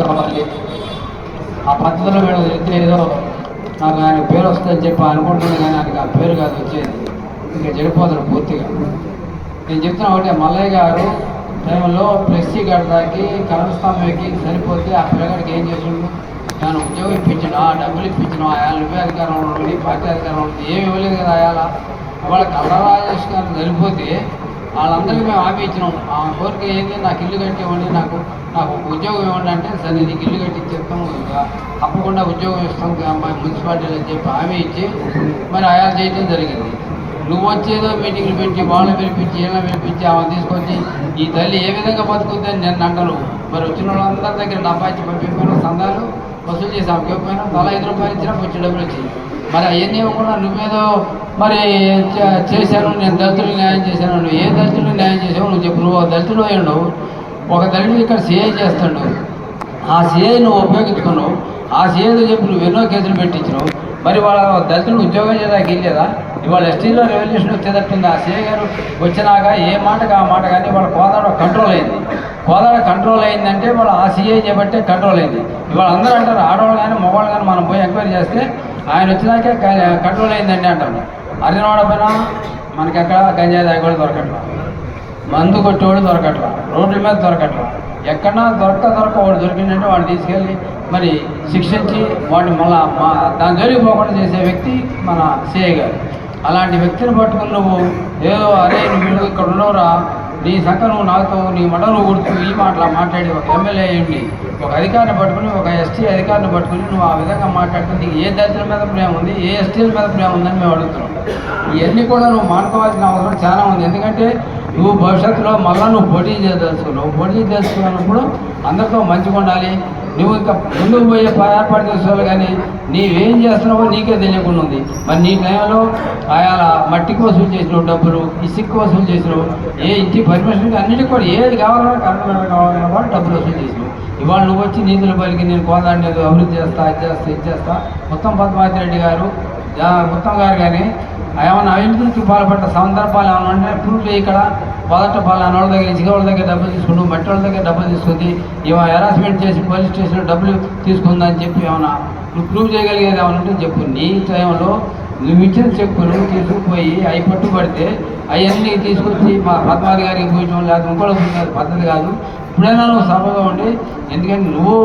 కావాలి ఆ పద్ధతిలో వీళ్ళు వెళ్తే ఏదో నాకు ఆయన పేరు వస్తుందని చెప్పి అనుకుంటున్నాను కానీ ఆయనకి ఆ పేరు కాదు వచ్చేది. ఇంకా చెడిపోతాడు పూర్తిగా. నేను చెప్తున్నా ఒకటే మల్లయ్య గారు టైంలో ప్లెస్సీ కడతాకి కరెంట్ స్తంభం ఎక్కి సరిపోతే ఆ పిల్లగాడికి ఏం చేసిండు? నేను ఉద్యోగం ఇప్పించిన డబ్బులు ఇప్పించిన ఆయాల నువ్వే అధికారంలో ఉండి పార్టీ అధికారంలో ఉండి ఏమి ఇవ్వలేదు కదా ఆయాల వాళ్ళ కళ్ళరాజేష్ గారు సరిపోతే వాళ్ళందరికీ మేము హామీ ఇచ్చినాం. ఆ కోరిక ఏంది? నాకు ఇల్లు కట్టేవ్వండి నాకు నాకు ఉద్యోగం ఇవ్వండి అంటే సరే నీకు ఇల్లు కట్టి చెప్తాం తప్పకుండా ఉద్యోగం ఇస్తాం మున్సిపాలిటీలు అని చెప్పి హామీ ఇచ్చి మరి ఆయా చేయడం జరిగింది. నువ్వు వచ్చేదో మీటింగ్లు పెట్టి వాళ్ళు పిలిపించి ఏమైనా పిలిపించి ఆమె తీసుకొచ్చి ఈ తల్లి ఏ విధంగా బతుకుతుందని నేను అంటాను మరి వచ్చిన వాళ్ళందరి దగ్గర డబ్బా ఇచ్చి పంపించాను సందాలు వసూలు చేసి ఆమెకి ఇవ్వకపోయినా తల ఐదు రూపాయలు ఇచ్చినా వచ్చి డబ్బులు వచ్చింది మరి అవన్నీ ఇవ్వకుండా నువ్వేదో మరి చేశాను నేను దళితులు న్యాయం చేశాను నువ్వు ఏ దళితులు న్యాయం చేసావు నువ్వు చెప్పు. నువ్వు ఒక దళితుడు అయ్యాడు ఒక దళితుడు ఇక్కడ సిఐ చేస్తాడు. ఆ సిఐ నువ్వు ఉపయోగించుకున్నావు. ఆ సిఐతో చెప్పి నువ్వు ఎన్నో కేసులు పెట్టించినావు. మరి వాళ్ళ దళితులు ఉద్యోగం చేయడానికి వెళ్ళేదా ఇవాళ ఎస్టీలో రెవల్యూషన్ వచ్చేటట్టుంది? ఆ సిఐ గారు వచ్చినాక ఏ మాటకు ఆ మాట? కానీ వాళ్ళ కోదాడ కంట్రోల్ అయింది. కోదాడ కంట్రోల్ అయిందంటే వాళ్ళు ఆ సిఐ చేయబట్టే కంట్రోల్ అయింది. ఇవాళ అందరూ అంటారు ఆడవాళ్ళు కానీ మగవాళ్ళు కానీ మనం పోయి ఎంక్వైరీ చేస్తే ఆయన వచ్చినాకే కంట్రోల్ అయిందండి అంటారు. అరినవాడ పైన మనకి ఎక్కడ? గంజాయి దాగి కూడా దొరకట్లేదు మందు కొట్టేవాడు దొరకట్లా. రోడ్ల మీద దొరకట్లా. ఎక్కడా దొరక దొరక వాడు దొరికిందంటే వాడు తీసుకెళ్ళి మరి శిక్షించి వాడిని మళ్ళా మా దాని జోలికి పోకుండా చేసే వ్యక్తి మన సిఐ గారు. అలాంటి వ్యక్తిని పట్టుకుని నువ్వు ఏదో అరే నువ్వు ఇక్కడ ఉన్నవరా. నీ సంఖ నువ్వు నాతో నీ మడ నువ్వు ఈ మాటలా మాట్లాడి ఒక ఎమ్మెల్యే అయ్యండి ఒక అధికారిని పట్టుకుని ఒక ఎస్టీ అధికారిని పట్టుకుని నువ్వు ఆ విధంగా మాట్లాడితే నీకు ఏ దళితుల మీద ప్రేమ ఉంది ఏ ఎస్టీల మీద ప్రేమ ఉందని మేము అడుగుతున్నాం. ఇవన్నీ కూడా నువ్వు మానుకోవాల్సిన అవసరం చాలా ఉంది. ఎందుకంటే నువ్వు భవిష్యత్తులో మళ్ళీ నువ్వు పోటీ చేయదలుచుకున్నావు పోటీ చేసుకున్నప్పుడు అందరితో మంచిగా ఉండాలి. నువ్వు ఇంకా ముందుకు పోయే ఏర్పాటు చేసుకోవాలి కానీ నీవేం చేస్తున్నావో నీకే తెలియకుండా ఉంది. మరి నీ టైంలో ఆయా మట్టికి వసూలు చేసినావు డబ్బులు ఇసుక వసూలు చేసినావు. ఏ ఇంటి పర్మిషన్ అన్నిటికి కూడా ఏది కావాలన్నా కరెంట్ కావాలన్నా కూడా డబ్బులు వసూలు చేసినావు. ఇవాళ నువ్వు వచ్చి నీతులు పలికి నేను కోదాడి అభివృద్ధి చేస్తా అది చేస్తా ఇది చేస్తా. మొత్తం పద్మావతి రెడ్డి గారు ఉత్తమ్ గారు కానీ ఏమైనా అవినీతికి పాల్పడ్డ సందర్భాలు ఏమైనా ఉంటే ప్రూఫ్ చేయి ఇక్కడ? మొదట పాలన వాళ్ళ దగ్గర ఇసుక వాళ్ళ దగ్గర డబ్బులు తీసుకుంటూ మట్టి వాళ్ళ దగ్గర డబ్బులు తీసుకుంది. ఏమో హెరాస్మెంట్ చేసి పోలీస్ స్టేషన్లో డబ్బులు తీసుకుందని చెప్పి ఏమైనా నువ్వు ప్రూవ్ చేయగలిగేది ఏమైనా ఉంటే చెప్పు. నీ టైంలో నువ్వు ఇచ్చిన చెప్పులు తీసుకుపోయి అవి పట్టుబడితే అవన్నీ తీసుకొచ్చి మా పద్మావతి గారికి పూజం లేదు ఇంకోటి పద్ధతి కాదు. ఇప్పుడైనా నువ్వు సభగా ఉండి ఎందుకంటే నువ్వు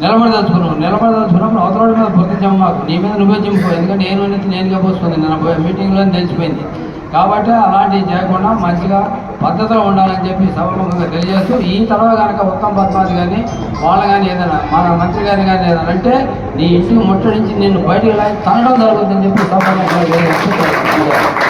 నిలబడదలుచుకున్నాం నిలబడదలుచుకున్నప్పుడు అవతల మీద బుద్ధి మాకు నీ మీద నువ్వే చింపు ఎందుకంటే నేను అనేది నేనుగా పోస్తుంది నిన్న పోయే మీటింగ్లో తెలిసిపోయింది. కాబట్టి అలాంటివి చేయకుండా మంచిగా పద్ధతిలో ఉండాలని చెప్పి సభముఖంగా తెలియజేస్తూ ఈ తర్వాత కనుక ఉత్తమ పద్మావతి కానీ వాళ్ళు కానీ ఏదైనా మన మంత్రి గారిని కానీ ఏదైనా అంటే నీ ఇంటికి ముట్టడించి నిన్ను బయటికి తనడం జరుగుతుందని చెప్పి సభముఖంగా తెలియజేస్తూ